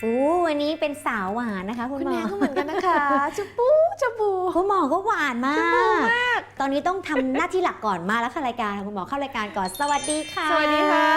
โอ้วันนี้เป็นสาวหวานนะคะ คุณคุณหมแนอนก็เหมือนกันนะคะจุบูจุบูคุณหมอก็หวานมาจุบูก มาก ตอนนี้ต้องทำหน้าที่หลักก่อนมาแล้วค่ะรายการค่ะคุณหมอเข้ารายการก่อนสวัสดีค่ะ สวัสดีค่ะ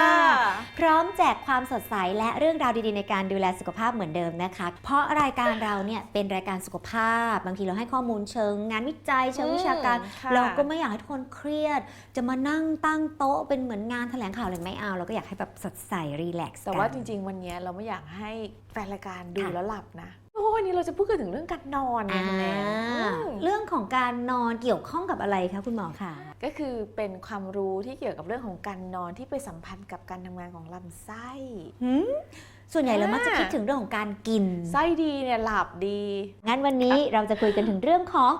พร้อมแจกความสดใสและเรื่องราวดีๆในการดูแลสุขภาพเหมือนเดิมนะคะ เพราะรายการเราเนี่ยเป็นรายการสุขภาพ บางทีเราให้ข้อมูลเชิง งานวิจัยเชิงวิชาการ อืมค่ะ เราก็ไม่อยากให้ทุกคนเครียด จะมานั่งตั้งโต๊ะเป็นเหมือนงานแถลงข่าวอะไรไม่เอา เราก็อยากให้แบบสดใสรีแลกซ์แต่ว่าจริง ๆ วันนี้เราไม่อยากให้แฟนรายการดูแล้วหลับนะ เพราะว่าวันนี้เราจะพูดกันถึงเรื่องการนอนไงอ่าคุณแนนอืมเรื่องของการนอนเกี่ยวข้องกับอะไรคะคุณหมอคะก็คือเป็นความรู้ที่เกี่ยวกับเรื่องของการนอนที่ไปสัมพันธ์กับการทำงานของลำไส้หืมส่วนใหญ่เราอ่ามักจะคิดถึงเรื่องของการกิน ไส้ดีเนี่ยหลับดี งั้นวันนี้เราจะคุยกันถึงเรื่องของ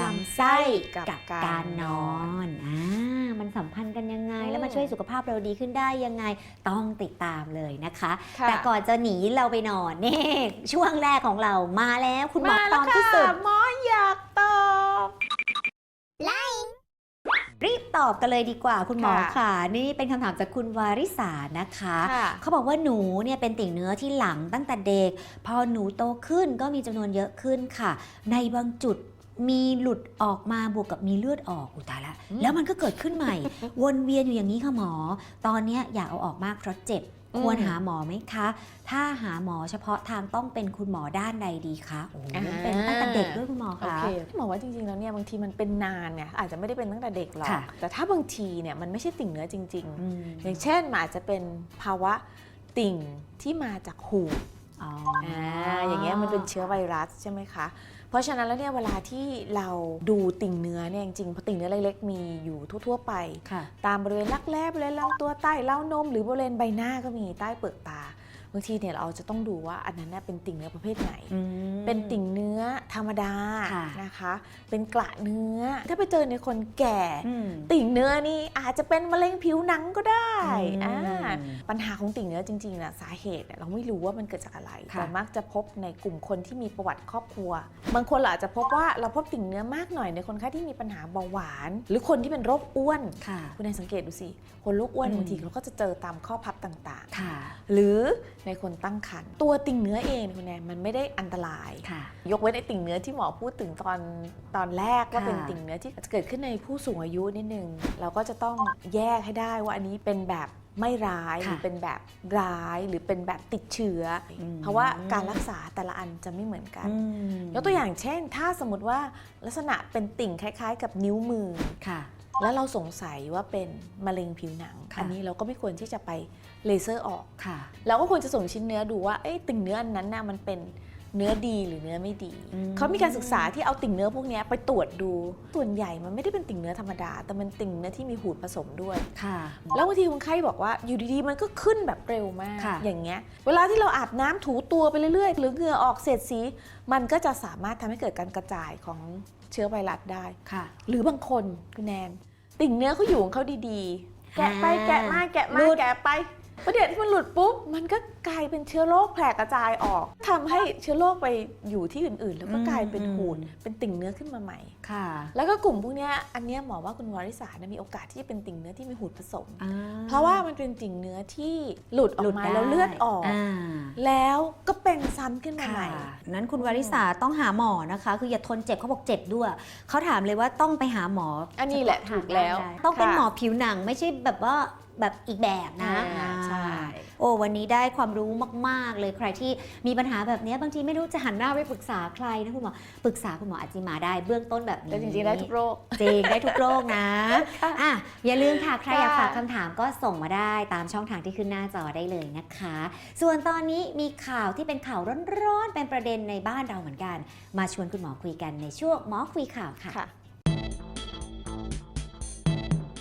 ลำไส้กับกับการการนนออนนอ่า มันสัมพันธ์กันยังไงอืมแล้วมาช่วยสุขภาพเราดีขึ้นได้ยังไงต้องติดตามเลยนะคะค่ะแต่ก่อนจะหนีเราไปนอนนี่ช่วงแรกของเรามาแล้วคุณหมอมาตแล้อวนที่ค่ะสุดหมออยากตอบรีบตอบกันเลยดีกว่าคุณหมอค่ะค่ะนี่เป็นคำถามจากคุณวาริสานะคะค่ะเขาบอกว่าหนูเนี่ยเป็นติ่งเนื้อที่หลังตั้งแต่เด็ก พอหนูโตขึ้นก็มีจำนวนเยอะขึ้นค่ะ ในบางจุด มีหลุดออกมาบวกกับมีเลือดออกอุยตายละอืมแล้วมันก็เกิดขึ้นใหม่ วนเวียนอยู่อย่างนี้ค่ะหมอ ตอนเนี้ยอยากเอาออกมากเพราะเจ็บอืมควรหาหมอไหมคะ ถ้าหาหมอเฉพาะทางต้องเป็นคุณหมอด้านใดดีคะโอ้โหเป็นตั้งแต่เด็กด้วยคุณหมอโอคะ เคหมอว่าจริงๆ แล้วเนี่ยบางทีมันเป็นนานเนี่ยอาจจะไม่ได้เป็นตั้งแต่เด็กหรอก ค่ะ แต่ถ้าบางทีเนี่ยมันไม่ใช่ติ่งเนื้อจริง อืม ๆ อย่างเช่นมันอาจจะเป็นภาวะติ่งที่มาจากหูด อ๋อออ่าอย่างเงี้ยมันเป็นเชื้อไวรัสใช่ไหมคะ เพราะฉะนั้นแล้วเนี่ยเวลาที่เราดูติ่งเนื้อเนี่ยจริงๆเพราะติ่งเนื้อเล็กๆมีอยู่ทั่วๆไป ค่ะ ตามบริเวณรักแร้บริเวณลำตัวใต้เล้านม หรือบริเวณใบหน้าก็มีใต้เปลือกตา บางทีเนี่ยเราจะต้องดูว่าอันนั้นน่ะเป็นติ่งเนื้อประเภทไหนอืมเป็นติ่งเนื้อธรรมดาค่ะนะคะ เป็นกระเนื้อ ถ้าไปเจอในคนแก่อืมติ่งเนื้อนี่อาจจะเป็นมะเร็งผิวหนังก็ได้อืมอ่าปัญหาของติ่งเนื้อจริงๆนะสาเหตุเนี่ยเราไม่รู้ว่ามันเกิดจากอะไรค่ะแต่มักจะพบในกลุ่มคนที่มีประวัติครอบครัว บางคนเราอาจจะพบว่าเราพบติ่งเนื้อมากหน่อยในคนไข้ที่มีปัญหาเบาหวาน หรือคนที่เป็นโรคอ้วนค่ะคุณนายสังเกตดูสิคนโรคอ้วนอืมบางทีเราก็จะเจอตามข้อพับต่างค่ะๆหรือในคนตั้งครรภ์ตัวติ่งเนื้อเองคุณแนนมันไม่ได้อันตราย ค่ะ ยกเว้นไอ้ติ่งเนื้อที่หมอพูดถึงตอนตอนแรกว่าค่ะ เป็นติ่งเนื้อที่จะเกิดขึ้นในผู้สูงอายุนิดนึง เราก็จะต้องแยกให้ได้ว่าอันนี้เป็นแบบไม่ร้ายหค่ะรือเป็นแบบร้ายหรือเป็นแบบติดเชื้ออม เพราะว่าการรักษาแต่ละอันจะไม่เหมือนกันอืมยกตัวอย่างเช่น ถ้าสมมติว่าลักษณะเป็นติ่งคล้าย ๆ กับนิ้วมือ ค่ะ แล้วเราสงสัยว่าเป็นมะเร็งผิวหนัง ค่ะ อันนี้เราก็ไม่ควรที่จะไป เลเซอร์ออกค่ะเราก็ควรจะส่งชิ้นเนื้อดูว่าเอ้ยติ่งเนื้ออันนั้นน่ะมันเป็นเนื้อดีหรือเนื้อไม่ดีอืมเขามีการศึกษาที่เอาติ่งเนื้อพวกเนี้ยไปตรวจดู ส่วนใหญ่มันไม่ได้เป็นติ่งเนื้อธรรมดา แต่มันติ่งเนื้อที่มีหูดผสมด้วย ค่ะ แล้วบางทีคนไข้บอกว่าอยู่ดีๆ มันก็ขึ้นแบบเร็วมากค่ะอย่างเงี้ย เวลาที่เราอาบน้ำถูตัวไปเรื่อยๆ หรือเหงื่อออกเศษสี มันก็จะสามารถทำให้เกิดการกระจายของเชื้อไวรัสได้ ค่ะ หรือบางคนคุณแนน ติ่งเนื้อเขาอยู่ของเขาดีๆ แกะไปอ่าแกะมาแกะหมาลุดแกะไป ประเดี๋ยวที่มันหลุดปุ๊บ มันก็กลายเป็นเชื้อโรคแผ่กระจายออกทำให้เชื้อโรคไปอยู่ที่อื่นๆ แล้วก็กลายเป็นหูดเป็นติ่งเนื้อขึ้นมาใหม่ค่ะ แล้วก็กลุ่มพวกเนี้ยอันเนี้ยหมอว่าคุณวาริสานะมีโอกาสที่จะเป็นติ่งเนื้อที่มีหูดผสมอ่าเพราะว่ามันเป็นติ่งเนื้อที่หลุดออกมาได้แล้วเลือดออกาแล้วก็เป็นซ้ำขึ้นมาใหค่ะม่นั้นคุณวาริสาต้องหาหมอนะคะ คืออย่าทนเจ็บเขาบอกเจ็บด้วยเขาถามเลยว่าต้องไปหาหมอ อันนี้แหละเฉพาถูกแล้วทางด้านใดต้องเป็นค่ะหมอผิวหนังไม่ใช่แบบว่า แบบอีกแบบนะอ่าใช่ โอ้วันนี้ได้ความรู้มาก ๆ เลยใครที่มีปัญหาแบบเนี้ยบางทีไม่รู้จะหันหน้าไปปรึกษาใครนะคุณหมอปรึกษาคุณหมออาจิมาได้เบื้องต้นแบบนี้ แต่จริงๆได้ทุกโรค จริงได้ทุกโรคนะค่ะอะอย่าลืมค่ะ ใครอยากค่ะฝากคำถามก็ส่งมาได้ตามช่องทางที่ขึ้นหน้าจอได้เลยนะคะ ส่วนตอนนี้มีข่าวที่เป็นข่าวร้อนๆ เป็นประเด็นในบ้านเราเหมือนกัน มาชวนคุณหมอคุยกันในช่วงหมอคุยข่าวค่ะ ค่ะ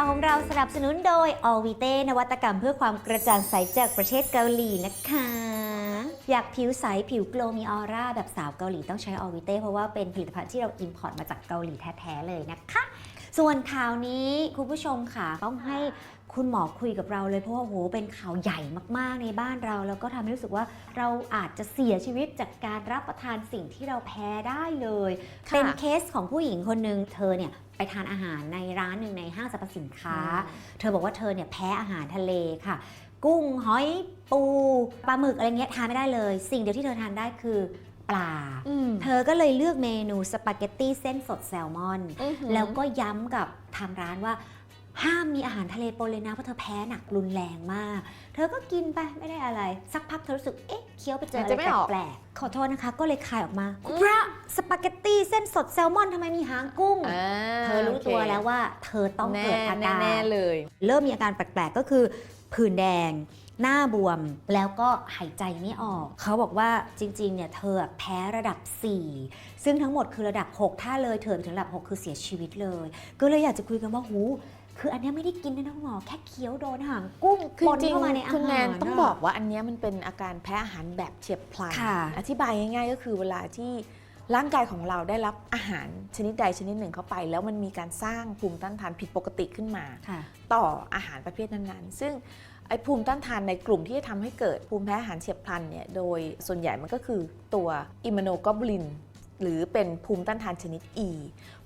าวของเราสนับสนุนโดย a l v i t e นวัตกรรมเพื่อความกระจ่างใสจากประเทศเกาหลีนะคะ อยากผิวใส ผิวโกลมีออร่า แบบสาวเกาหลีต้องใช้ออวิเต้เพราะว่าเป็นผลิตภัณฑ์ที่เราอิมพอร์ตมาจากเกาหลีแท้ ๆ เลยนะคะ ส่วนข่าวนี้คุณผู้ชมค่ะต้องให้ คุณหมอคุยกับเราเลยเพราะว่าโหเป็นข่าวใหญ่มากๆในบ้านเรา แล้วก็ทำให้รู้สึกว่าเราอาจจะเสียชีวิตจากการรับประทานสิ่งที่เราแพ้ได้เลย ค่ะ เป็นเคสของผู้หญิงคนหนึ่งเธอเนี่ยไปทานอาหารในร้านหนึ่งในห้างสรรพสินค้า เธอบอกว่าเธอเนี่ยแพ้อาหารทะเลค่ะ กุ้งหอยปูปลาหมึกอะไรเงี้ยทานไม่ได้เลย สิ่งเดียวที่เธอทานได้คือปลา อืมเธอก็เลยเลือกเมนูสปาเกตตี้เส้นสดแซลมอน อือหือ แล้วก็ย้ำกับทางร้านว่า ห้ามมีอาหารทะเลปนเลยนะ เพราะเธอแพ้หนักรุนแรงมาก เธอก็กินไปไม่ได้อะไร สักพักเธอรู้สึก เอ๊ะ เคี้ยวไปเจออะไรจะไม่ออกแปลกๆขอโทษนะคะ ก็เลยคายออกมาอืมพระสปาเกตตี้เส้นสดแซลมอนทำไมมีหางกุ้งอ่าเธอรู้ตัวแล้วว่า เธอต้องเกิดอาการแน่ๆเลย เริ่มมีอาการแปลกๆก็คือผื่นแดงหน้าบวมแล้วก็หายใจไม่ออก เขาบอกว่าจริงๆ เนี่ยเธอแพ้ระดับ 4 ซึ่งทั้งหมดคือระดับ 6 ถ้าเลยเถิดไปถึงระดับ 6 คือเสียชีวิตเลย ก็เลยอยากจะคุยกันว่าหู คืออันเนี้ยไม่ได้กินนะน้องหมอแค่เคี้ยวโดนหางกุ้งคือปนจริงเข้ามาในอาหารคุณแนนต้องะบอกว่าอันเนี้ยมันเป็นอาการแพ้อาหารแบบเฉียบพลันค่ะอธิบายง่ายๆ ก็คือเวลาที่ร่างกายของเราได้รับอาหารชนิดใดชนิดหนึ่งเข้าไป แล้วมันมีการสร้างภูมิต้านทานผิดปกติขึ้นมาค่ะต่ออาหารประเภทนั้นๆ ซึ่งไอ้ภูมิต้านทานในกลุ่มที่จะทำให้เกิดภูมิแพ้อาหารเฉียบพลันเนี่ยโดยส่วนใหญ่มันก็คือตัวอิมโนก l บูลิน หรือเป็นภูมิต้านทานชนิด E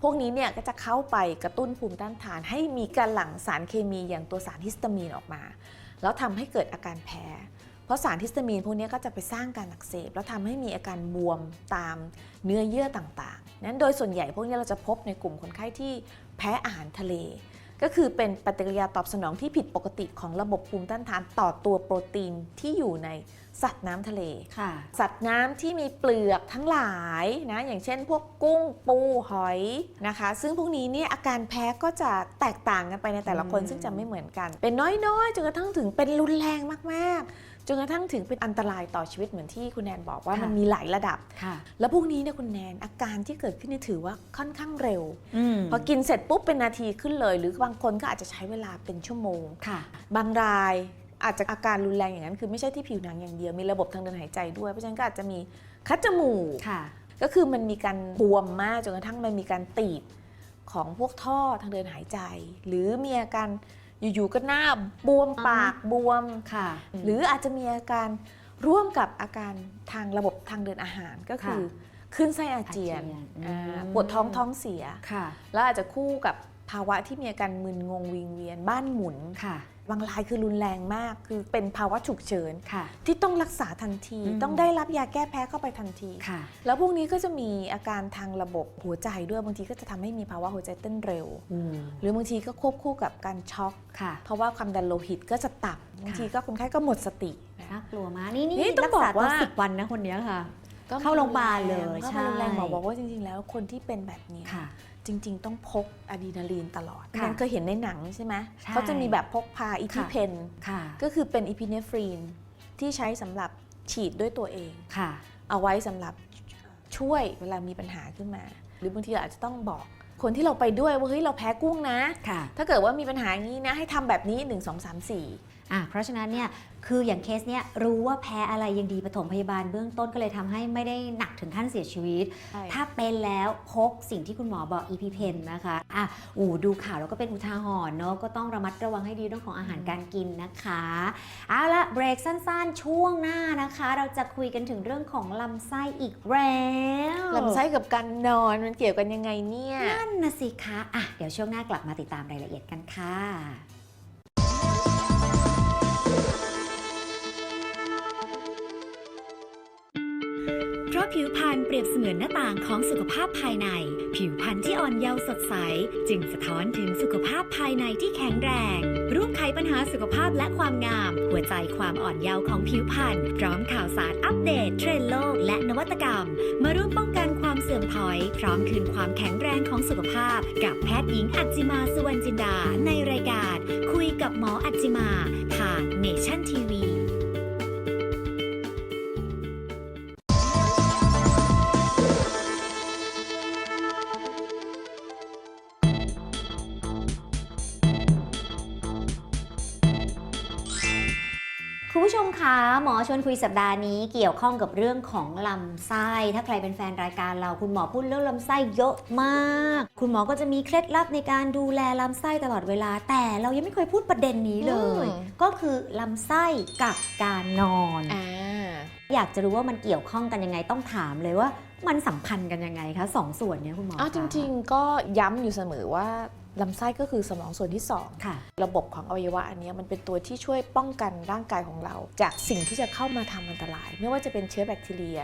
พวกนี้เนี่ยก็จะเข้าไปกระตุ้นภูมิต้านทาน ให้มีการหลั่งสารเคมีอย่างตัวสารฮิสตามีนออกมา แล้วทำให้เกิดอาการแพ้ เพราะสารฮิสตามีนพวกนี้ก็จะไปสร้างการอักเสบ แล้วทำให้มีอาการบวมตามเนื้อเยื่อต่างๆ นั้นโดยส่วนใหญ่พวกนี้เราจะพบในกลุ่มคนไข้ที่แพ้อาหารทะเล ก็คือเป็นปฏิกิริยาตอบสนองที่ผิดปกติของระบบภูมิต้านทานต่อตัวโปรตีนที่อยู่ในสัตว์น้ำทะเล ค่ะ สัตว์น้ำที่มีเปลือกทั้งหลายนะอย่างเช่น พวกกุ้งปูหอยนะคะ ซึ่งพวกนี้เนี่ยอาการแพ้ก็จะแตกต่างกันไปในแต่ละคนอืมซึ่งจะไม่เหมือนกัน เป็นน้อยๆจนกระทั่งถึงเป็นรุนแรงมากๆ จนกระทั่งถึงเป็นอันตรายต่อชีวิตเหมือนที่คุณแนนบอกว่ามันมีหลายระดับค่ะแล้วพวกนี้เนี่ยคุณแนนอาการที่เกิดขึ้นเนี่ยถือว่าค่อนข้างเร็วอืมพอกินเสร็จปุ๊บเป็นนาทีขึ้นเลย หรือบางคนก็อาจจะใช้เวลาเป็นชั่วโมงค่ะบางรายอาจจะอาการรุนแรงอย่างนั้นคือไม่ใช่ที่ผิวหนังอย่างเดียว มีระบบทางเดินหายใจด้วย เพราะฉะนั้นก็อาจจะมีคัดจมูกค่ะก็คือมันมีการบวมมากจนกระทั่งมันมีการตีบของพวกท่อทางเดินหายใจ หรือมีอาการ อยู่ๆก็หน้าบวมปากบวม ค่ะ หรืออาจจะมีอาการร่วมกับอาการทางระบบทางเดินอาหารก็คือคลื่นไส้อาเจียนอาเจียนอ่าอืมปวดท้องท้องเสียค่ะแล้วอาจจะคู่กับภาวะที่มีอาการมึนงงวิงเวียนบ้านหมุนค่ะ บางรายคือรุนแรงมาก คือเป็นภาวะฉุกเฉินค่ะที่ต้องรักษาทันทีอืมต้องได้รับยาแก้แพ้เข้าไปทันทีค่ะแล้วพวกนี้ก็จะมีอาการทางระบบหัวใจด้วยบางทีก็จะทำให้มีภาวะหัวใจเต้นเร็วอืมหรือบางทีก็ควบคู่กับการช็อกค่ะเพราะว่าความดันโลหิตก็จะต่ำบางทีก็คนไข้ก็หมดสตินะน่ากลัวมากนี่นี่นี่ต้องรัษาบอกว่าตัวสิบวันนะคนเนี้ยค่ะก็เข้าโรงพยาบาลเลยก็ใช่มารุนแรงหมอบอกว่าจริงๆ แล้วคนที่เป็นแบบนี้ค่ะ จริง ๆ ต้องพกอะดรีนาลีนตลอดค่ะมันเคยเห็นในหนังใช่ไหมใช่เขาจะมีแบบพกพาอีพิค่ะเพนค่ะก็คือเป็นอีพิเนฟรีนที่ใช้สำหรับฉีดด้วยตัวเอง ค่ะ เอาไว้สำหรับช่วยเวลามีปัญหาขึ้นมา หรือบางทีอาจจะต้องบอกคนที่เราไปด้วยว่าเฮ้ยเราแพ้กุ้งนะ ค่ะ ถ้าเกิดว่ามีปัญหาอย่างนี้นะให้ทำแบบนี้ 1 2 3 4 อะเพราะฉะนั้นเนี่ยคืออย่างเคสเนี่ยรู้ว่าแพ้อะไรยังดีปฐมพยาบาลเบื้องต้นก็เลยทำให้ไม่ได้หนักถึงขั้นเสียชีวิตถ้าเป็นแล้วพกสิ่งที่คุณหมอบอก EpiPen นะคะอะอูดูข่าวแล้วก็เป็นอุทาหรณ์เนาะก็ต้องระมัดระวังให้ดีเรื่องของอาหารการกินนะคะ เอาละเบรกสั้นๆ ช่วงหน้านะคะ เราจะคุยกันถึงเรื่องของลำไส้อีกแล้วลำไส้กับการนอนมันเกี่ยวกันยังไงเนี่ย นั่นนะสิคะอะเดี๋ยวช่วงหน้ากลับมาติดตามรายละเอียดกันค่ะ ราะผิวพรรณเปรียบเสมือนหน้าต่างของสุขภาพภายใน ผิวพรรณที่อ่อนเยาว์สดใส จึงสะท้อนถึงสุขภาพภายในที่แข็งแรง ร่วมไขปัญหาสุขภาพและความงาม หัวใจความอ่อนเยาว์ของผิวพรรณพร้อมข่าวสารอัปเดตเทรนด์โลกและนวัตกรรม มาร่วมป้องกันความเสื่อมถอย พร้อมคืนความแข็งแรงของสุขภาพ กับแพทย์หญิงอัจจิมาสุวรรณจินดาในรายการ คุยกับหมออัจจิมาทางเนชั่นทีวี ชวนคุยสัปดาห์นี้เกี่ยวข้องกับเรื่องของลำไส้ ถ้าใครเป็นแฟนรายการเราคุณหมอพูดเรื่องลำไส้เยอะมาก คุณหมอก็จะมีเคล็ดลับในการดูแลลำไส้ตลอดเวลา แต่เรายังไม่เคยพูดประเด็นนี้เลย อืม ก็คือลำไส้กับการนอน อ่า อยากจะรู้ว่ามันเกี่ยวข้องกันยังไงต้องถามเลยว่า มันสัมพันธ์กันยังไงคะสองส่วนเนี้ยคุณหมออ้าวจคะ ริงๆก็ย้ำอยู่เสมอว่า ลำไส้ก็คือสมองส่วนที่ค่ะ2ระบบของอวัยวะอันเนี้ยมันเป็นตัวที่ช่วยป้องกันร่างกายของเรา จากสิ่งที่จะเข้ามาทำอันตราย ไม่ว่าจะเป็นเชื้อแบคทีเรีย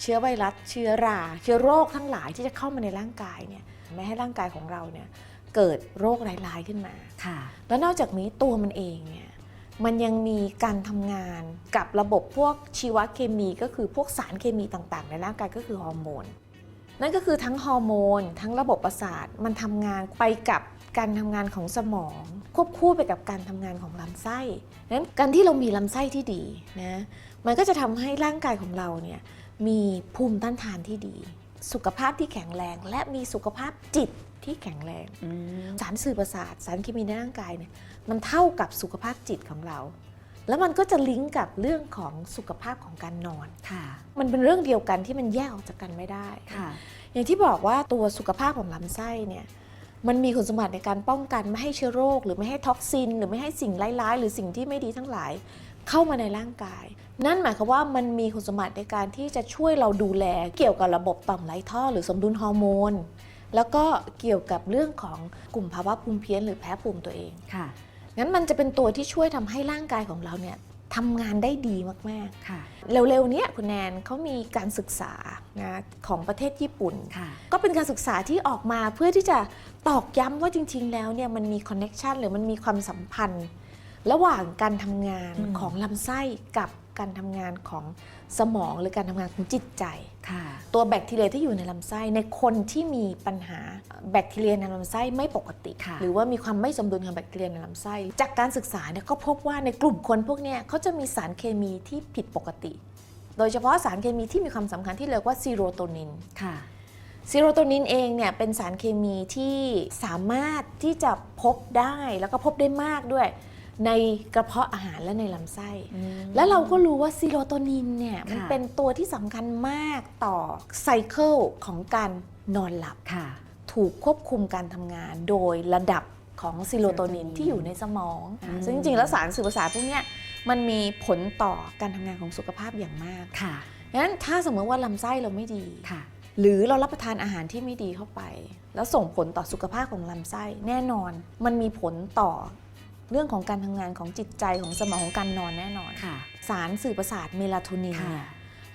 เชื้อไวรัส เชื้อรา เชื้อโรคทั้งหลายที่จะเข้ามาในร่างกายเนี่ยไม่ให้ร่างกายของเราเนี่ยเกิดโรคร้ายๆขึ้นมาค่ะ แล้วนอกจากนี้ตัวมันเองเนี่ยมันยังมีการทำงานกับระบบพวกชีวเคมีก็คือพวกสารเคมีต่างๆ ในร่างกายก็คือฮอร์โมน นั่นก็คือทั้งฮอร์โมน ทั้งระบบประสาทมันทำงานไปกับการทำงานของสมอง ควบคู่ไปกับการทำงานของลำไส้นั้นการที่เรามีลำไส้ที่ดีนะมันก็จะทำให้ร่างกายของเราเนี่ยมีภูมิต้านทานที่ดี สุขภาพที่แข็งแรง และมีสุขภาพจิตที่แข็งแรงอืมสารสื่อประสาทสารเคมีในร่างกายเนี่ยมันเท่ากับสุขภาพจิตของเรา แล้วมันก็จะลิงก์กับเรื่องของสุขภาพของการนอนค่ะมันเป็นเรื่องเดียวกันที่มันแยกออกจากกันไม่ได้ค่ะอย่างที่บอกว่าตัวสุขภาพของลำไส้เนี่ยมันมีคุณสมบัติในการป้องกันไม่ให้เชื้อโรค หรือไม่ให้ท็อกซิน หรือไม่ให้สิ่งร้ายๆ หรือสิ่งที่ไม่ดีทั้งหลาย เข้ามาในร่างกาย นั่นหมายความว่ามันมีคุณสมบัติในการที่จะช่วยเราดูแล เกี่ยวกับระบบต่อมไร้ท่อ หรือสมดุลฮอร์โมนแล้วก็เกี่ยวกับเรื่องของกลุ่มภาวะภูมิเพี้ยนหรือแพ้ภูมิตัวเองค่ะ งั้นมันจะเป็นตัวที่ช่วยทำให้ร่างกายของเราเนี่ยทำงานได้ดีมากค่ะๆเร็วๆเนี้ยคุณแนนเขามีการศึกษานะของประเทศญี่ปุ่นค่ะก็เป็นการศึกษาที่ออกมาเพื่อที่จะตอกย้ำว่าจริง ๆ แล้วเนี่ยมันมีคอนเน็ชันหรือมันมีความสัมพันธ์ ระหว่างการทำงานอืมของลำไส้กับ การทำงานของสมองหรือการทำงานของจิตใจค่ะตัวแบคทีเรียที่อยู่ในลำไส้ในคนที่มีปัญหาแบคทีเรียในลำไส้ไม่ปกติค่ะหรือว่ามีความไม่สมดุลของแบคทีเรียในลำไส้ จากการศึกษาเนี่ยก็พบว่าในกลุ่มคนพวกเนี้ยเขาจะมีสารเคมีที่ผิดปกติ โดยเฉพาะสารเคมีที่มีความสำคัญที่เรียกว่าซีโรโทนินค่ะซีโรโทนินเองเนี่ยเป็นสารเคมีที่สามารถที่จะพบได้แล้วก็พบได้มากด้วย ในกระเพาะอาหารและในลำไส้ แล้วเราก็รู้ว่าซีโรโทนินเนี่ยมันค่ะเป็นตัวที่สำคัญมากต่อไซเคิลของการนอนหลับค่ะถูกควบคุมการทำงานโดยระดับของซีโรโทนินซีโรโทนินที่อยู่ในสมองอืมซึ่งจริงๆ แล้วสารสื่อประสาทพวกเนี้ยมันมีผลต่อการทำงานของสุขภาพอย่างมากค่ะงั้นถ้าสมมติว่าลำไส้เราไม่ดีค่ะ หรือเรารับประทานอาหารที่ไม่ดีเข้าไป แล้วส่งผลต่อสุขภาพของลำไส้แน่นอน มันมีผลต่อ เรื่องของการทำงานของจิตใจของสมองของการนอนแน่นอนค่ะสารสื่อประสาทเมลาโทนินค่ะเนี่ย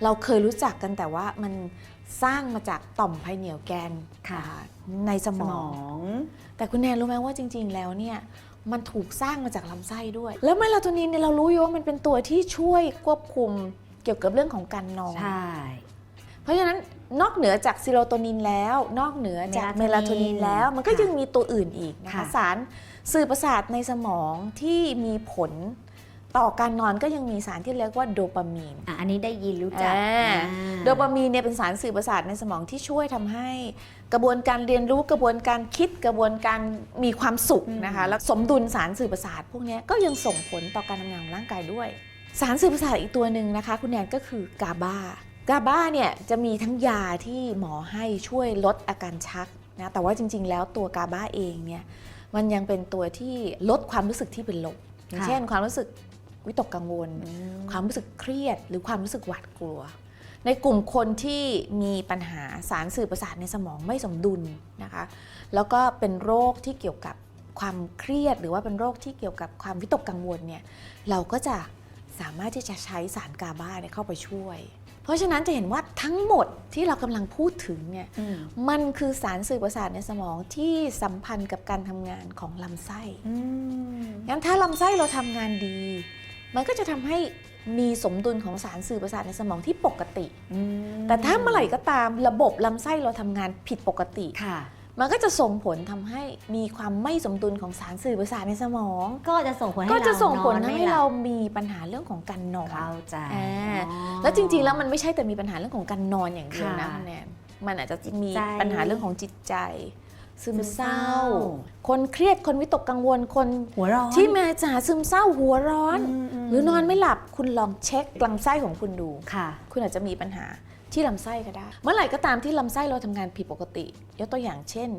เราเคยรู้จักกันแต่ว่ามันสร้างมาจากต่อมไพเหนียวแกนค่ะอ่าในสสมมอองงแต่คุณแนนรู้ไหมว่าจริง ๆ แล้วเนี่ยมันถูกสร้างมาจากลำไส้ด้วย แล้วเมลาโทนินเนี่ยเรารู้อยู่ว่ามันเป็นตัวที่ช่วยควบคุมเกี่ยวกับเรื่องของการนอนใช่เพราะฉะนั้นนอกเหนือจากซีโรโทนินแล้ว นอกเหนือจากเมเมลาลาโทโทนินินนแล้ว มันก็ค่ะยังมีตัวอื่นอีกนะคะค่ะสาร สื่อประสาทในสมองที่มีผลต่อการนอนก็ยังมีสารที่เรียกว่าโดปามีนอะอันนี้ได้ยินรู้จักอ่าอ่าโดปามีนเนี่ยเป็นสารสื่อประสาทในสมองที่ช่วยทำให้กระบวนการเรียนรู้กระบวนการคิดกระบวนการมีความสุขนะคะแล้วสมดุลสารสื่อประสาทพวกเนี้ยก็ยังส่งผลต่อการทำงานของร่างกายด้วย สารสื่อประสาทอีกตัวหนึ่งนะคะ คุณแนนก็คือกาบากาบาเนี่ยจะมีทั้งยาที่หมอให้ช่วยลดอาการชักนะแต่ว่าจริง ๆ แล้วตัวกาบาเองเนี่ย มันยังเป็นตัวที่ลดความรู้สึกที่เป็นลบอย่างค่ะเช่น ความรู้สึกวิตกกังวลอืมความรู้สึกเครียด หรือความรู้สึกหวาดกลัว ในกลุ่มคนที่มีปัญหาสารสื่อประสาทในสมองไม่สมดุลนะคะ แล้วก็เป็นโรคที่เกี่ยวกับความเครียด หรือว่าเป็นโรคที่เกี่ยวกับความวิตกกังวลเนี่ยเราก็จะสามารถที่จะใช้สารกาบาเนี่ยเข้าไปช่วย เพราะฉะนั้นจะเห็นว่าทั้งหมดที่เรากำลังพูดถึงเนี่ยอืมมันคือสารสื่อประสาทในสมองที่สัมพันธ์กับการทำงานของลำไส้อืมงั้นถ้าลำไส้เราทำงานดี มันก็จะทำให้มีสมดุลของสารสื่อประสาทในสมองที่ปกติ อืมแต่ถ้าเมื่อไหร่ก็ตามระบบลำไส้เราทำงานผิดปกติ ค่ะ มันก็จะส่งผลทำให้มีความไม่สมดุลของสารสื่อประสาทในสมอง ก็จะส่งผลให้ก็จะส่งผลนอนไม่ให้หลับเรามีปัญหาเรื่องของการนอนเข้าใจอ่าอ๋อแล้วจริง ๆ แล้วมันไม่ใช่แต่มีปัญหาเรื่องของการนอนอย่างเดียวนะค่ะคุณแนนมันอาจจะมีใจปัญหาเรื่องของจิตใจ ซึมซึมเศเศร้าร้า คนเครียดคนวิตกกังวลคนหัวร้อนที่มาจากซึมเศร้าหัวร้อนมหรือนอนไม่หลับคุณลองเช็คลำไส้ของคุณดูค่ะคุณอาจจะมีปัญหา ที่ลำไส้ก็ได้ เมื่อไหร่ก็ตามที่ลำไส้เราทำงานผิดปกติ ยกตัวอย่างเช่น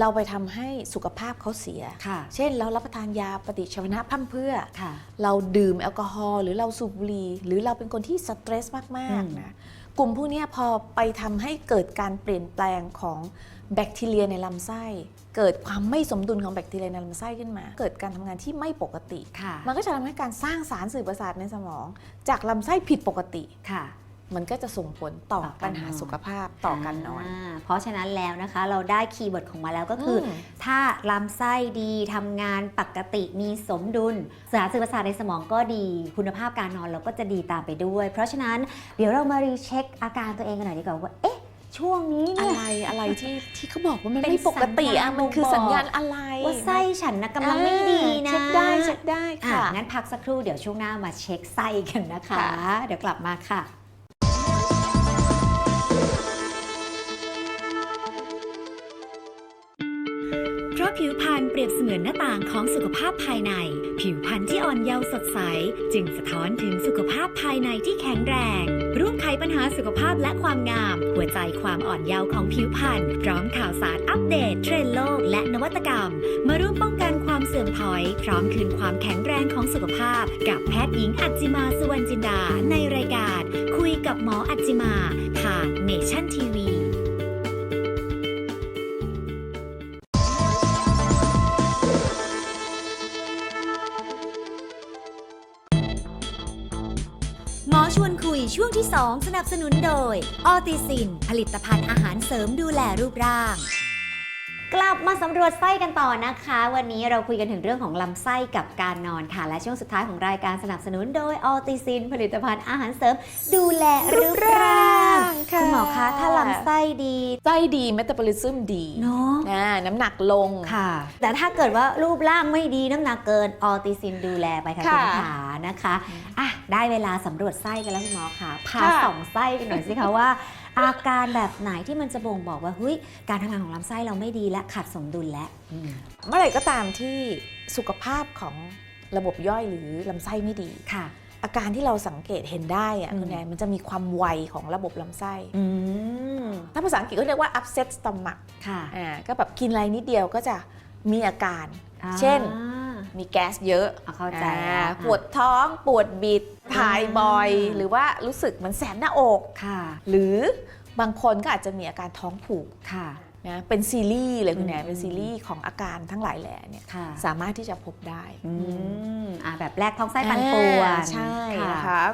เราไปทำให้สุขภาพเขาเสีย ค่ะ เช่น เรารับประทานยาปฏิชีวนะพร่ำเพรื่อ ค่ะ เราดื่มแอลกอฮอล์หรือเราสูบบุหรี่หรือเราเป็นคนที่สเตรสมากอืม ๆนะกลุ่มพวกเนี้ยพอไปทำให้เกิดการเปลี่ยนแปลงของแบคทีเรียในลำไส้ เกิดความไม่สมดุลของแบคทีเรียในลำไส้ขึ้นมา เกิดการทำงานที่ไม่ปกติ ค่ะ มันก็จะทำให้การสร้างสารสื่อประสาทในสมอง จากลำไส้ผิดปกติ ค่ะ มันก็จะส่งผลต่อต่อการปัญหานอนสุขภาพต่อการนอนาเพราะฉะนั้นแล้วนะคะเราได้คีย์เวิร์ดของมาแล้วก็คืออมถ้าลำไส้ดีทำงานปกติมีสมดุลสารสื่อประสาทในสมองก็ดีคุณภาพการนอนเราก็จะดีตามไปด้วย เพราะฉะนั้นเดี๋ยวเรามารีเช็คอาการตัวเองกันหน่อยดีกว่าว่าเอ๊ะช่วงนี้อะเนี่ยไรอะไรที่ที่เขาบอกว่ามันเป็นไม่ปกติสัญญาณอะมันคือบ่งบอกสัญญาณอะไร ว่าไส้ฉันนะกำลังไม่ดีนะเช็คได้เช็คได้อะค่ะงั้นพักสักครู่เดี๋ยวช่วงหน้ามาเช็คไส้กันนะคะค่ะเดี๋ยวกลับมาค่ะ เปรียบเสมือนหน้าต่างของสุขภาพภายใน ผิวพรรณที่อ่อนเยาว์สดใส จึงสะท้อนถึงสุขภาพภายในที่แข็งแรง ร่วมไขปัญหาสุขภาพและความงาม หัวใจความอ่อนเยาว์ของผิวพรรณพร้อมข่าวสารอัปเดต เทรนด์โลก และนวัตกรรม มาร่วมป้องกันความเสื่อมถอย พร้อมคืนความแข็งแรงของสุขภาพ กับแพทย์หญิงอัจจิมาสุวรรณจินดาในรายการ คุยกับหมออัจจิมาทางเนชั่นทีวี 2 สนับสนุนโดย ออติซิน ผลิตภัณฑ์อาหารเสริมดูแลรูปร่าง กลับมาสำรวจไส้กันต่อนะคะ วันนี้เราคุยกันถึงเรื่องของลำไส้กับการนอนค่ะ และช่วงสุดท้ายของรายการสนับสนุนโดยออติซิน ผลิตภัณฑ์อาหารเสริม ดูแลรูปร่าง ค่ะคุณหมอคะถ้าลำไส้ดีไส้ดีเมตาบอลิซึมดีเนาะอ่าน้ำหนักลงค่ะ แต่ถ้าเกิดว่ารูปร่างไม่ดีน้ำหนักเกินออติซินดูแลไปค่ะค่ะคุณขานะคะอะได้เวลาสำรวจไส้กันแล้วคุณหมอค่ะพาค่ะส่องไส้กันหน่อยสิคะว่า อาการแบบไหนที่มันจะบ่งบอกว่าเฮ้ยการทำงานของลำไส้เราไม่ดีและขาดสมดุลแล้วอืมเมื่อไหร่ก็ตามที่สุขภาพของระบบย่อยหรือลำไส้ไม่ดีค่ะ อาการที่เราสังเกตเห็นได้อะอืมคุณแนนมันจะมีความไวของระบบลำไส้อืมถ้าภาษาอังกฤษก็เรียกว่า upset stomach ค่ะอ่าก็แบบกินอะไรนิดเดียวก็จะมีอาการ เช่นอ่ามีแก๊สเยอะเอาเข้าใจอ่าแล้วปวดท้องปวดบิดถ่ายบ่อยอ่าหรือว่ารู้สึกเหมือนแสบหน้าอกค่ะ หรือบางคนก็อาจจะมีอาการท้องผูกค่ะ นะเป็นซีรีส์เลยคุณแนอืนมเป็นซีรีส์ของอาการทั้งหลายแหล่เนี่ยค่ะสามารถที่จะพบได้อืมอ่าแบบแรกท้องไส้ปั่นป่วนอ่าใช่นะคะ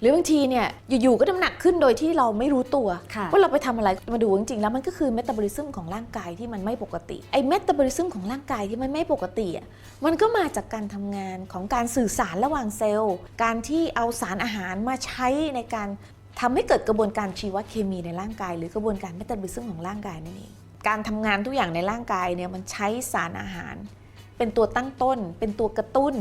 หรือบางทีเนี่ยอยู่ๆก็น้ำหนักขึ้นโดยที่เราไม่รู้ตัวค่ะว่าเราไปทำอะไรมาดูจริงๆแล้วมันก็คือเมตาบอลิซึมของร่างกายที่มันไม่ปกติไอ้เมตาบอลิซึมของร่างกายที่มันไม่ปกติอะมันก็มาจากการทำงานของการสื่อสารระหว่างเซลล์ การที่เอาสารอาหารมาใช้ในการทำให้เกิดกระบวนการชีวเคมีในร่างกาย หรือกระบวนการเมตาบอลิซึมของร่างกายนั่นเอง การทำงานทุกอย่างในร่างกายเนี่ยมันใช้สารอาหาร เป็นตัวตั้งต้น เป็นตัวกระตุ้น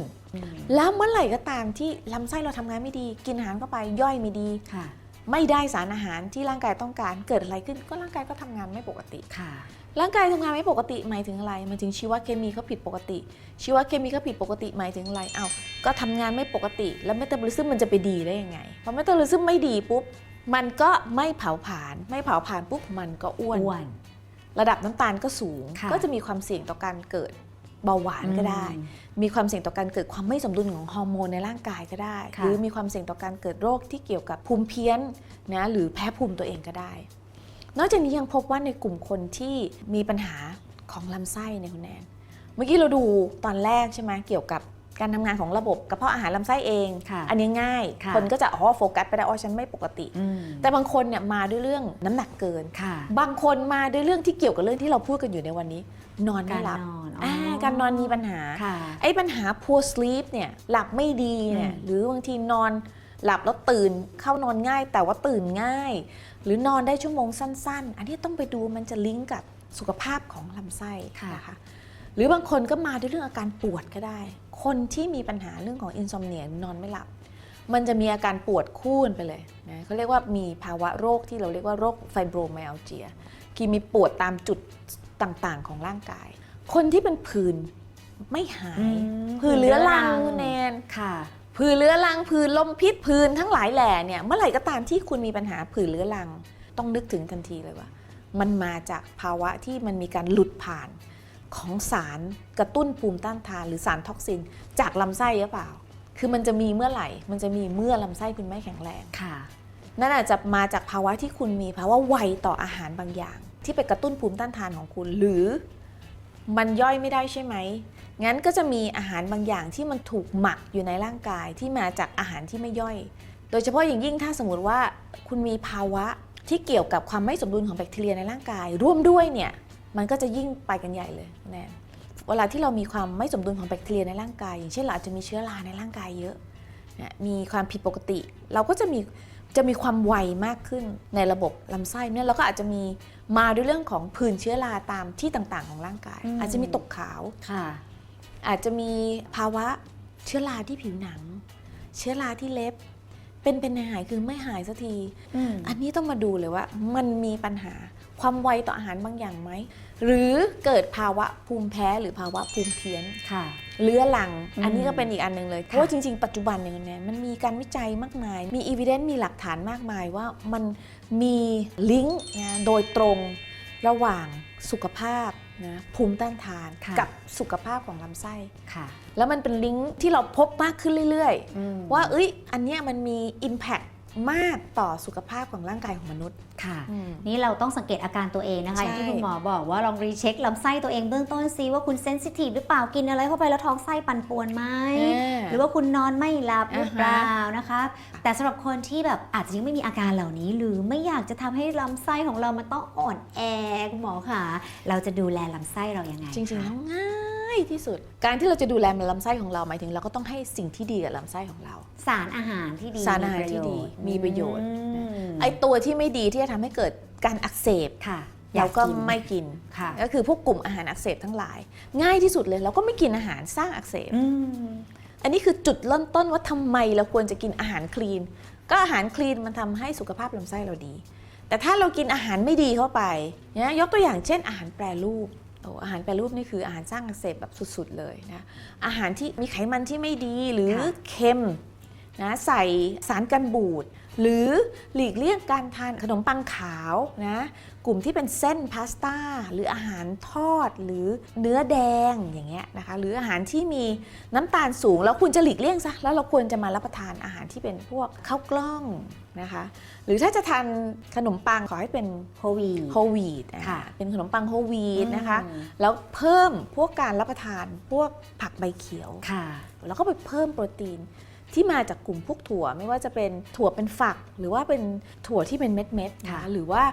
แล้วเมื่อไหร่ก็ตามที่ลำไส้เราทำงานไม่ดี กินอาหารเข้าไปย่อยไม่ดี ค่ะ ไม่ได้สารอาหารที่ร่างกายต้องการเกิดอะไรขึ้น ก็ร่างกายก็ทำงานไม่ปกติ ค่ะ ร่างกายทำงานไม่ปกติหมายถึงอะไรหมายถึงชีวเคมีเขาผิดปกติ ชีวเคมีเขาผิดปกติหมายถึงอะไรเอา้าก็ทำงานไม่ปกติ แล้วเมตาบอลิซึมมันจะไปดีได้ยังไงพอเมตาบอลิซึมไม่ดีปุ๊บมันก็ไม่เผาผลาญไม่เผาผลาญปุ๊บมันก็อ้วน อ้วน ระดับน้ำตาลก็สูงค่ะก็จะมีความเสี่ยงต่อการเกิดเบาหวานก็ได้อืมมีความเสี่ยงต่อการเกิดความไม่สมดุลของฮอร์โมนในร่างกายก็ได้ค่ะหรือมีความเสี่ยงต่อการเกิดโรคที่เกี่ยวกับภูมิเพี้ยนนะหรือแพ้ภูมิตัวเองก็ได้ นอกจากนี้ยังพบว่าในกลุ่มคนที่มีปัญหาของลำไส้เนี่ยคุณแนนเมื่อกี้เราดูตอนแรกใช่ไหมเกี่ยวกับ การทำงานของระบบกระเพาะอาหารลำไส้เองค่ะอันนี้ง่ายค่ะคนก็จะอ๋อโฟกัสไปได้อ๋อฉันไม่ปกติอืมแต่บางคนเนี่ยมาด้วยเรื่องน้ำหนักเกินค่ะบางคนมาด้วยเรื่องที่เกี่ยวกับเรื่องที่เราพูดกันอยู่ในวันนี้ นอนกาไม่รหลับนอนอ่าการนอนมีปัญหาค่ะไอ้ปัญหา poor sleep เนี่ยหลับไม่ดีเนี่ยอืมหรือบางทีนอนหลับแล้วตื่นเข้านอนง่าย แต่ว่าตื่นง่าย หรือนอนได้ชั่วโมงสั้น ๆ อันนี้ต้องไปดูมันจะลิงก์กับสุขภาพของลำไส้นะคะ หรือบางคนก็มาด้วยเรื่องอาการปวดก็ได้ คนที่มีปัญหาเรื่องของ insomnia นอนไม่หลับ มันจะมีอาการปวดคูนไปเลยนะเขาเรียกว่ามีภาวะโรคที่เราเรียกว่าโรคไฟโบรไมอัลเจียคือมีปวดตามจุดต่างๆ ของร่างกาย คนที่เป็นผื่นไม่หายอืมผื่นเรื้อรังผื่นเรื้อรังคุณแนนค่ะผื่นเรื้อรังผื่นลมพิษผื่นทั้งหลายแหล่เนี่ยเมื่อไหร่ก็ตามที่คุณมีปัญหาผื่นเรื้อรัง ต้องนึกถึงทันทีเลยว่า มันมาจากภาวะที่มันมีการหลุดผ่าน ของสารกระตุ้นภูมิต้านทาน หรือสารท็อกซิน จากลำไส้หรือเปล่า คือมันจะมีเมื่อไหร่ มันจะมีเมื่อลำไส้คุณไม่แข็งแรงค่ะ นั่นอาจจะมาจากภาวะที่คุณมีภาวะไวต่ออาหารบางอย่าง ที่ไปกระตุ้นภูมิต้านทานของคุณ หรือมันย่อยไม่ได้ใช่ไหม งั้นก็จะมีอาหารบางอย่างที่มันถูกหมักอยู่ในร่างกายที่มาจากอาหารที่ไม่ย่อย โดยเฉพาะอย่างยิ่งถ้าสมมติว่าคุณมีภาวะที่เกี่ยวกับความไม่สมดุลของแบคทีเรียในร่างกาย ร่วมด้วยเนี่ย มันก็จะยิ่งไปกันใหญ่เลยแนนเวลาที่เรามีความไม่สมดุลของแบคทีเรียในร่างกาย อย่างเช่นเราอาจจะมีเชื้อราในร่างกายเยอะนะมีความผิดปกติ เราก็จะมีจะมีความไวมากขึ้นในระบบลำไส้เนี่ยเราก็อาจจะมีมาด้วยเรื่องของผื่นเชื้อราตามที่ต่างๆ ของร่างกายอืมอาจจะมีตกขาวค่ะ อาจจะมีภาวะเชื้อราที่ผิวหนัง เชื้อราที่เล็บ เป็นเป็นหายคือไม่หายสักทีอืมอันนี้ต้องมาดูเลยว่ามันมีปัญหา ความไวต่ออาหารบางอย่างไหม หรือเกิดภาวะภูมิแพ้หรือภาวะภูมิเพี้ยนค่ะเลื้อรังอืมอันนี้ก็เป็นอีกอันหนึ่งเลย เพราะว่าจริงๆ ปัจจุบันเนี่ยคุณแนนมันมีการวิจัยมากมาย มีอี i เ e น c ์มีหลักฐานมากมายว่ามันมีลิงก์นะโดยตรงระหว่างสุขภาพนะภูมิต้านทานค่ะกับสุขภาพของลำไส้ค่ะ แล้วมันเป็นลิงก์ที่เราพบมากขึ้นเรื่อยอืมๆว่าเอ้ยอันเนี้ยมันมี Impact มากต่อสุขภาพของร่างกายของมนุษย์ ค่ะอืมนี่เราต้องสังเกตอาการตัวเองนะคะใช่อย่างที่คุณหมอบอกว่าลองรีเช็คลำไส้ตัวเองเบื้องต้นซิว่าคุณเซนซิทีฟหรือเปล่ากินอะไรเข้าไปแล้วท้องไส้ปั่นป่วนไหมหรือว่าคุณนอนไม่หลับหรือเปล่านะคะ แต่สำหรับคนที่แบบอาจจะยังไม่มีอาการเหล่านี้ หรือไม่อยากจะทำให้ลำไส้ของเรามันต้องอ่อนแอคุณหมอค่ะ เราจะดูแลลำไส้เรายังไงจริงๆคะแล้วง่าย ที่สุด การที่เราจะดูแลลำไส้ของเราหมายถึงเราก็ต้องให้สิ่งที่ดีกับลำไส้ของเรา สารอาหารที่ดีสารอาหารที่ดีมีประโยชน์อืมไอตัวที่ไม่ดีที่จะทำให้เกิดการอักเสบค่ะเราก็อยนไม่กินค่ะก็คือพวกกลุ่มอาหารอักเสบทั้งหลาย ง่ายที่สุดเลยเราก็ไม่กินอาหารสร้างอักเสบอืมอันนี้คือจุดเริ่มต้นว่าทำไมเราควรจะกินอาหารคลีน ก็อาหารคลีนมันทำให้สุขภาพลำไส้เราดี แต่ถ้าเรากินอาหารไม่ดีเข้าไปเนี่ยยกตัวอย่างเช่นอาหารแปรรูป โอ้อาหารแปรรูปนี่คืออาหารสร้างอักเสบแบบสุดๆเลยนะอาหารที่มีไขมันที่ไม่ดีหรือค่ะเค็มนะใส่สารกันบูด หรือหลีกเลี่ยงการทานขนมปังขาวนะกลุ่มที่เป็นเส้นพาสต้าหรืออาหารทอดหรือเนื้อแดงอย่างเงี้ยนะคะหรืออาหารที่มีน้ำตาลสูง แล้วคุณจะหลีกเลี่ยงซะแล้วเราควรจะมารับประทานอาหารที่เป็นพวกข้าวกล้องนะคะหรือถ้าจะทานขนมปังขอให้เป็นโควีโฮลวีตค่ะเป็นขนมปังโฮลวีตนะคะอืมแล้วเพิ่มพวกการรับประทานพวกผักใบเขียวค่ะแล้วก็ไปเพิ่มโปรตีน ที่มาจากกลุ่มพวกถั่วไม่ว่าจะเป็นถั่วเป็นฝัก หรือว่าเป็นถั่วที่เป็นเม็ดๆค่ะนะหรือว่า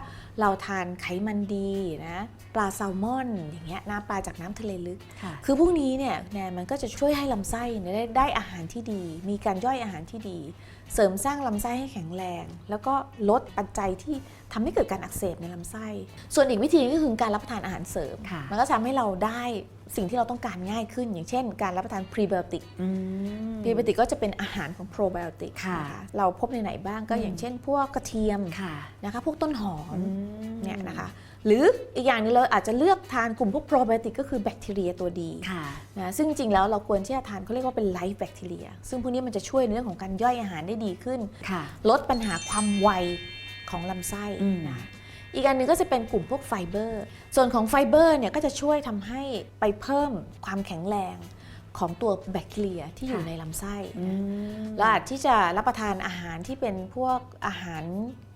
เราทานไขมันดีนะปลาแซลมอนอย่างเงี้ยน้ำปลาจากน้ำทะเลลึกค่ะคือพวกนี้เนี่ยแนนมันก็จะช่วยให้ลำไส้เนี่ยได้ได้อาหารที่ดี มีการย่อยอาหารที่ดี เสริมสร้างลำไส้ให้แข็งแรง แล้วก็ลดปัจจัยที่ทำให้เกิดการอักเสบในลำไส้ ส่วนอีกวิธีก็คือการรับประทานอาหารเสริมค่ะมันก็ทำให้เราได้ สิ่งที่เราต้องการง่ายขึ้น อย่างเช่น การรับประทานพรีไบโอติกอืมพรีไบโอติกก็จะเป็นอาหารของโปรไบโอติกค่ะเราพบในไหนบ้างก็อืมอย่างเช่น พวกกระเทียมค่ะนะคะพวกต้นหอมอืมเนี่ยนะคะหรืออีกอย่างหนึงเราอาจจะเลือกทานกลุ่มพวกโปรไบโอติกก็คือแบคทีเรียตัวดีค่ะนะซึ่งจริงๆแล้วเราควรที่จะทานเขาเรียกว่าเป็นไลฟ์แบคทีเรีย ซึ่งพวกนี้มันจะช่วยในเรื่องของการย่อยอาหารได้ดีขึ้นค่ะลดปัญหาความไวของลำไส้อืมนะ อีกอันหนึ่งก็จะเป็นกลุ่มพวกไฟเบอร์ ส่วนของไฟเบอร์เนี่ยก็จะช่วยทำให้ไปเพิ่มความแข็งแรงของตัวแบคทีเรียที่อยู่ในลำไส้อืนะมเราอาจที่จะรับประทานอาหารที่เป็นพวกอาหาร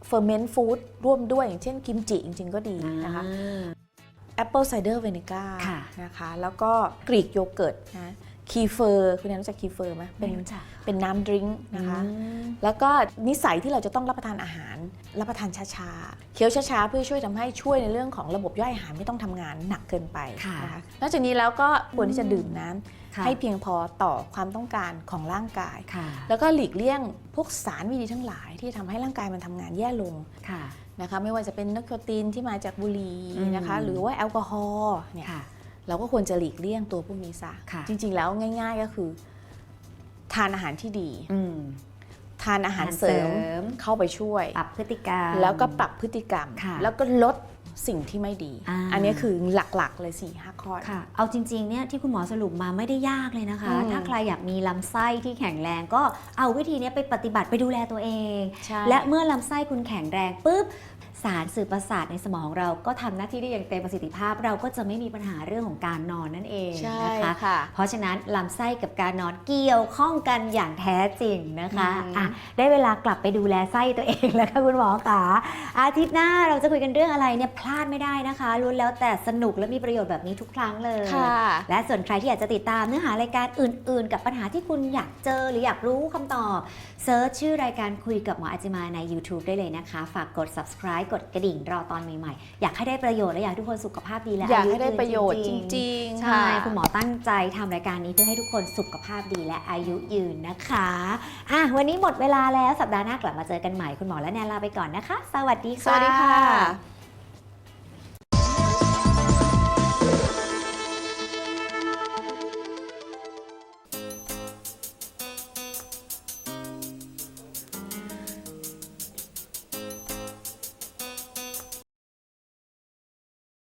เฟอร์เมนต์ฟู้ดร่วมด้วย อย่างเช่นกิมจิจริง ๆ ก็ดีนะคะอ่าแอปเปิลไซเดอร์เวนิก้าค่ะนะคะ แล้วก็กรีกโยเกิร์ตนะ คีเฟอร์คุณแอนรู้จักคีเฟอร์ไหมเป็ไม่นรู้จักเป็นน้ำดริงก์นะคะอืมแล้วก็นิสัยที่เราจะต้องรับประทานอาหาร รับประทานช้าๆเคี้ยวช้าๆ เพื่อช่วยทำให้ช่วยในเรื่องของระบบย่อยอาหารไม่ต้องทำงานหนักเกินไปค่ะนะคะนอกจากนี้แล้วก็ควรที่จะดื่มน้ำค่ะให้เพียงพอต่อความต้องการของร่างกายค่ะแล้วก็หลีกเลี่ยงพวกสารไม่ดีทั้งหลายที่ทำให้ร่างกายมันทำงานแย่ลงค่ะนะคะไม่ว่าจะเป็นนิโคตินที่มาจากบุหรี่อืมนะคะหรือว่าแอลกอฮอล์เนี่ยค่ะ เราก็ควรจะหลีกเลี่ยงตัวพวกนี้ซะค่ะจริง ๆ แล้วง่าย ๆก็คือ ทานอาหารที่ดีอืมทานอาหารเสริมอาหารเสริมเข้าไปช่วย ปรับพฤติกรรม แล้วก็ปรับพฤติกรรมค่ะแล้วก็ลดสิ่งที่ไม่ดีอ่าอันนี้คือหลักๆเลย4ี่ห้าข้อค่ะ เอาจริงๆเนี่ยที่คุณหมอสรุปมาไม่ได้ยากเลยนะคะอืมถ้าใครอยากมีลำไส้ที่แข็งแรงก็เอาวิธีเนี้ยไปปฏิบัติไปดูแลตัวเองใช่และเมื่อลำไส้คุณแข็งแรงปุ๊บ สารสื่อประสาทในสมองของเราก็ทำหน้าที่ได้อย่างเต็มประสิทธิภาพ เราก็จะไม่มีปัญหาเรื่องของการนอนนั่นเองใช่นะคะค่ะเพราะฉะนั้นลำไส้กับการนอนเกี่ยวข้องกันอย่างแท้จริงนะคะอืมอะได้เวลากลับไปดูแลไส้ตัวเองแล้วค่ะคุณหมอขาอาทิตย์หน้าเราจะคุยกันเรื่องอะไรเนี่ยพลาดไม่ได้นะคะล้วนแล้วแต่สนุกและมีประโยชน์แบบนี้ทุกครั้งเลยค่ะและส่วนใครที่อยากจะติดตามเนื้อหารายการอื่น ๆ กับปัญหาที่คุณอยากเจอหรืออยากรู้คำตอบเซิร์ชชื่อรายการคุยกับหมออาจิมาใน YouTube ได้เลยนะคะ ฝากกด subscribe กดกระดิ่งรอตอนใหม่ๆ อยากให้ได้ประโยชน์และอยากให้ทุกคนสุขภาพดีและอยากยุให้ได้นประโยชน์จๆริงๆใช่ค่ะคุณหมอตั้งใจทำรายการนี้เพื่อให้ทุกคนสุขภาพดีและอายุยืนนะคะอะวันนี้หมดเวลาแล้วสัปดาห์หน้ากลับมาเจอกันใหม่คุณหมอและแนนลาไปก่อนนะคะ สวัสดีสค่ะวัสดีค่ะ